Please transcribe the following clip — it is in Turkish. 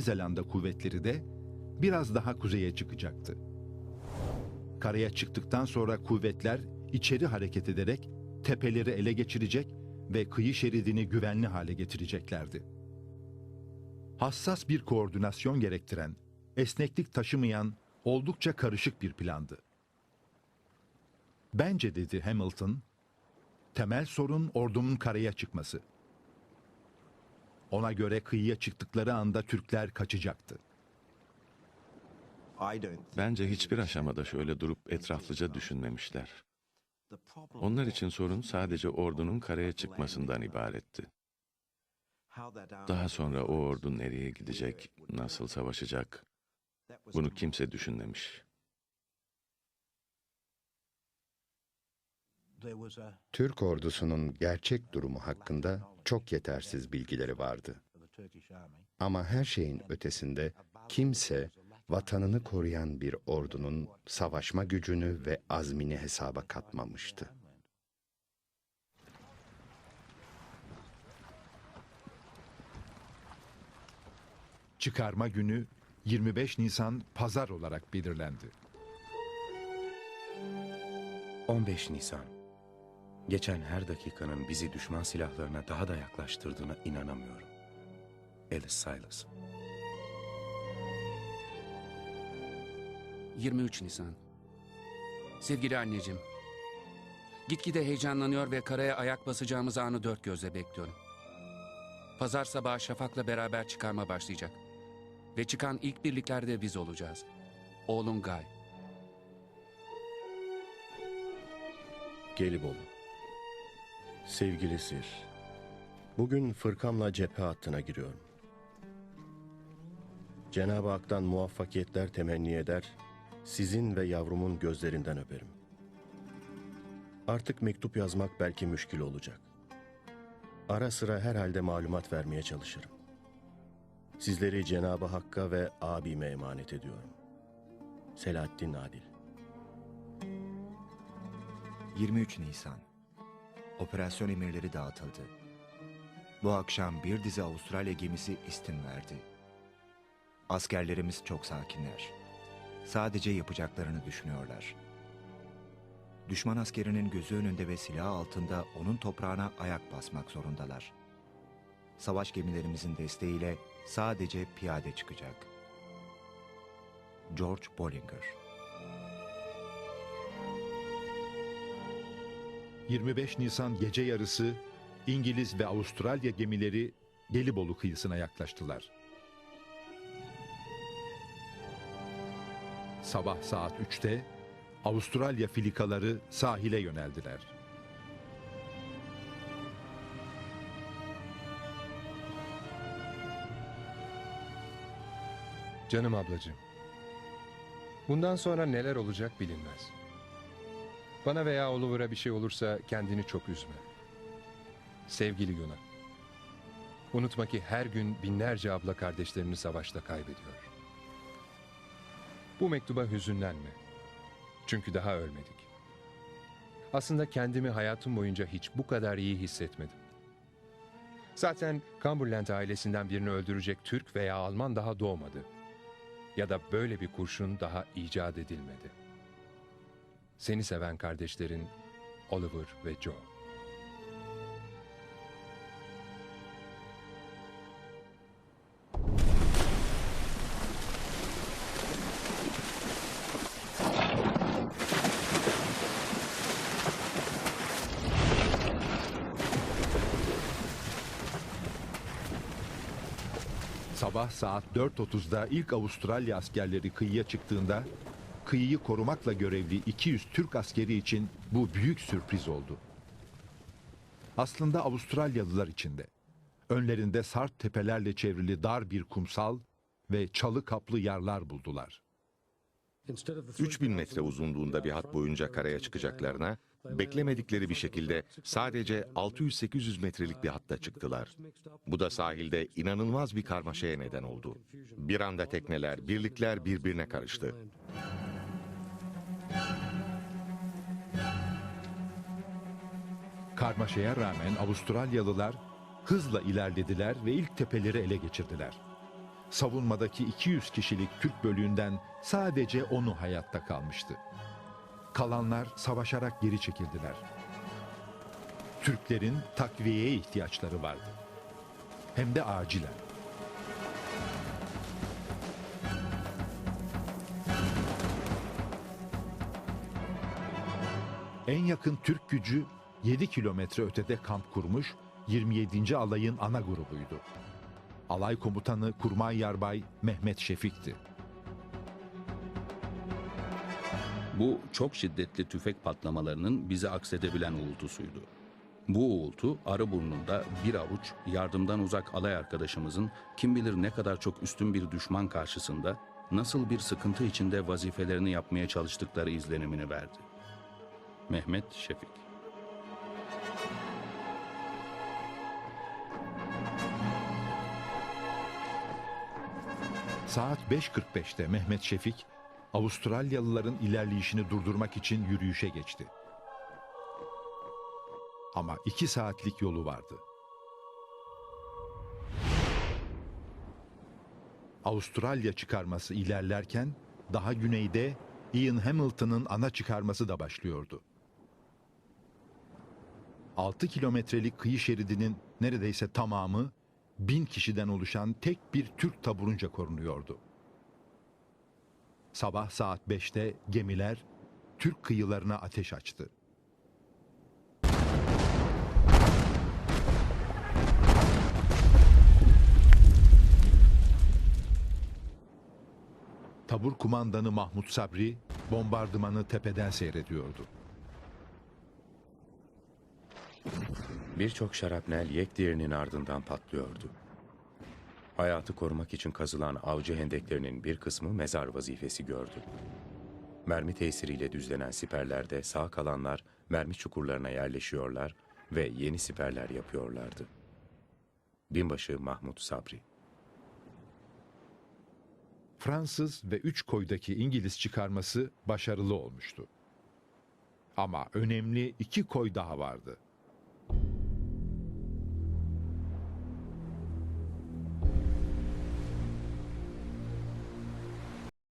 Zelanda kuvvetleri de biraz daha kuzeye çıkacaktı. Karaya çıktıktan sonra kuvvetler içeri hareket ederek tepeleri ele geçirecek ve kıyı şeridini güvenli hale getireceklerdi. Hassas bir koordinasyon gerektiren, esneklik taşımayan oldukça karışık bir plandı. Bence dedi Hamilton, temel sorun ordunun karaya çıkması. Ona göre kıyıya çıktıkları anda Türkler kaçacaktı. Bence hiçbir aşamada şöyle durup etraflıca düşünmemişler. Onlar için sorun sadece ordunun karaya çıkmasından ibaretti. Daha sonra o ordu nereye gidecek, nasıl savaşacak, bunu kimse düşünmemiş. Türk ordusunun gerçek durumu hakkında çok yetersiz bilgileri vardı. Ama her şeyin ötesinde kimse vatanını koruyan bir ordunun savaşma gücünü ve azmini hesaba katmamıştı. Çıkarma günü 25 Nisan pazar olarak belirlendi. 15 Nisan. Geçen her dakikanın bizi düşman silahlarına daha da yaklaştırdığına inanamıyorum. Alice Silas. 23 Nisan. Sevgili anneciğim, gitgide heyecanlanıyor ve karaya ayak basacağımız anı dört gözle bekliyorum. Pazar sabahı Şafak'la beraber çıkarma başlayacak. Ve çıkan ilk birliklerde biz olacağız. Oğlum Gay. Gelibolu. Sevgili Sir, bugün fırkamla cephe hattına giriyorum. Cenab-ı Hak'tan muvaffakiyetler temenni eder, sizin ve yavrumun gözlerinden öperim. Artık mektup yazmak belki müşkil olacak. Ara sıra herhalde malumat vermeye çalışırım. Sizleri Cenab-ı Hakk'a ve abime emanet ediyorum. Selahattin Adil 23 Nisan Operasyon emirleri dağıtıldı. Bu akşam bir dizi Avustralya gemisi istin verdi. Askerlerimiz çok sakinler. Sadece yapacaklarını düşünüyorlar. Düşman askerinin gözü önünde ve silah altında onun toprağına ayak basmak zorundalar. Savaş gemilerimizin desteğiyle sadece piyade çıkacak. George Bollinger 25 Nisan gece yarısı İngiliz ve Avustralya gemileri Gelibolu kıyısına yaklaştılar. Sabah saat 3'te Avustralya filikaları sahile yöneldiler. Canım ablacığım. Bundan sonra neler olacak bilinmez. Bana veya Oliver'a bir şey olursa kendini çok üzme. Sevgili Yuna. Unutma ki her gün binlerce abla kardeşlerini savaşta kaybediyor. Bu mektuba hüzünlenme. Çünkü daha ölmedik. Aslında kendimi hayatım boyunca hiç bu kadar iyi hissetmedim. Zaten Cumberland ailesinden birini öldürecek Türk veya Alman daha doğmadı. Ya da böyle bir kurşun daha icat edilmedi. Seni seven kardeşlerin Oliver ve Joe. Sabah saat 4.30'da ilk Avustralya askerleri kıyıya çıktığında kıyıyı korumakla görevli 200 Türk askeri için bu büyük sürpriz oldu. Aslında Avustralyalılar için de. Önlerinde sarp tepelerle çevrili dar bir kumsal ve çalı kaplı yarlar buldular. 3000 metre uzunluğunda bir hat boyunca karaya çıkacaklarına, beklemedikleri bir şekilde sadece 600-800 metrelik bir hatta çıktılar. Bu da sahilde inanılmaz bir karmaşaya neden oldu. Bir anda tekneler, birlikler birbirine karıştı. Karmaşaya rağmen Avustralyalılar hızla ilerlediler ve ilk tepeleri ele geçirdiler. Savunmadaki 200 kişilik Türk bölüğünden sadece 10'u hayatta kalmıştı. Kalanlar savaşarak geri çekildiler. Türklerin takviyeye ihtiyaçları vardı. Hem de acilen. En yakın Türk gücü 7 kilometre ötede kamp kurmuş 27. alayın ana grubuydu. Alay komutanı Kurmay Yarbay Mehmet Şefik'ti. Bu çok şiddetli tüfek patlamalarının bizi aksedebilen uğultusuydu. Bu uğultu Arıburnu'nda bir avuç yardımdan uzak alay arkadaşımızın kim bilir ne kadar çok üstün bir düşman karşısında nasıl bir sıkıntı içinde vazifelerini yapmaya çalıştıkları izlenimini verdi. Mehmet Şefik Saat 5.45'te Mehmet Şefik, Avustralyalıların ilerleyişini durdurmak için yürüyüşe geçti. Ama iki saatlik yolu vardı. Avustralya çıkarması ilerlerken daha güneyde Ian Hamilton'ın ana çıkarması da başlıyordu. 6 kilometrelik kıyı şeridinin neredeyse tamamı bin kişiden oluşan tek bir Türk taburunca korunuyordu. Sabah saat 5'te gemiler Türk kıyılarına ateş açtı. Tabur kumandanı Mahmut Sabri bombardımanı tepeden seyrediyordu. Birçok şarapnel yek diğerinin ardından patlıyordu. Hayatı korumak için kazılan avcı hendeklerinin bir kısmı mezar vazifesi gördü. Mermi tesiriyle düzlenen siperlerde sağ kalanlar mermi çukurlarına yerleşiyorlar ve yeni siperler yapıyorlardı. Binbaşı Mahmut Sabri Fransız ve üç koydaki İngiliz çıkarması başarılı olmuştu. Ama önemli iki koy daha vardı.